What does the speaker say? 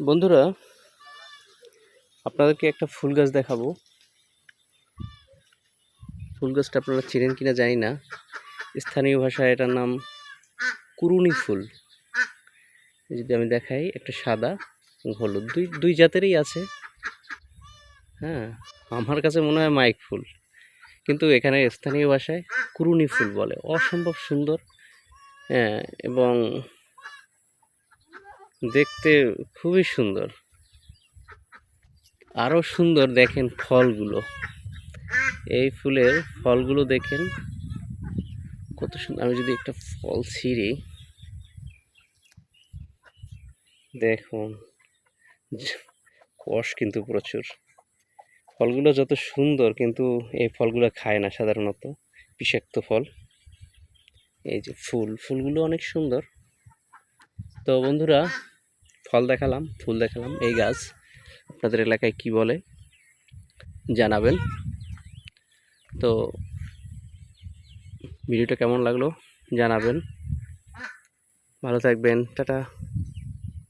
বন্ধুরা, আপনাদেরকে একটা ফুল গাছ দেখাবো। ফুল গাছটা আপনারা চেনেন কিনা জানি না। স্থানীয় ভাষায় এটার নাম কুরুনি ফুল। যদি আমি দেখাই, একটা সাদা, হলুদ, দুই দুই জাতেরই আছে। হ্যাঁ আমার কাছে মনে হয় মাইক ফুল। কিন্তু এখানে স্থানীয় ভাষায় কুরুনি ফুল বলে। অসম্ভব সুন্দর। হ্যাঁ এবং দেখতে খুবই সুন্দর। আরও সুন্দর দেখেন ফলগুলো। এই ফুলের ফলগুলো দেখেন, কত সুন্দর। আমি যদি একটা ফল ছিঁড়ি, দেখুন কষ কিন্তু প্রচুর। ফলগুলো যত সুন্দর, কিন্তু এই ফলগুলো খায় না সাধারণত, বিষাক্ত ফল। এই যে ফুল, ফুলগুলো অনেক সুন্দর। তো বন্ধুরা ফল দেখালাম, ফুল দেখালাম। এই গাছ আপনাদের এলাকায় কি বলে জানাবেন। তো ভিডিওটা কেমন লাগল জানাবেন। ভালো থাকবেন, টাটা।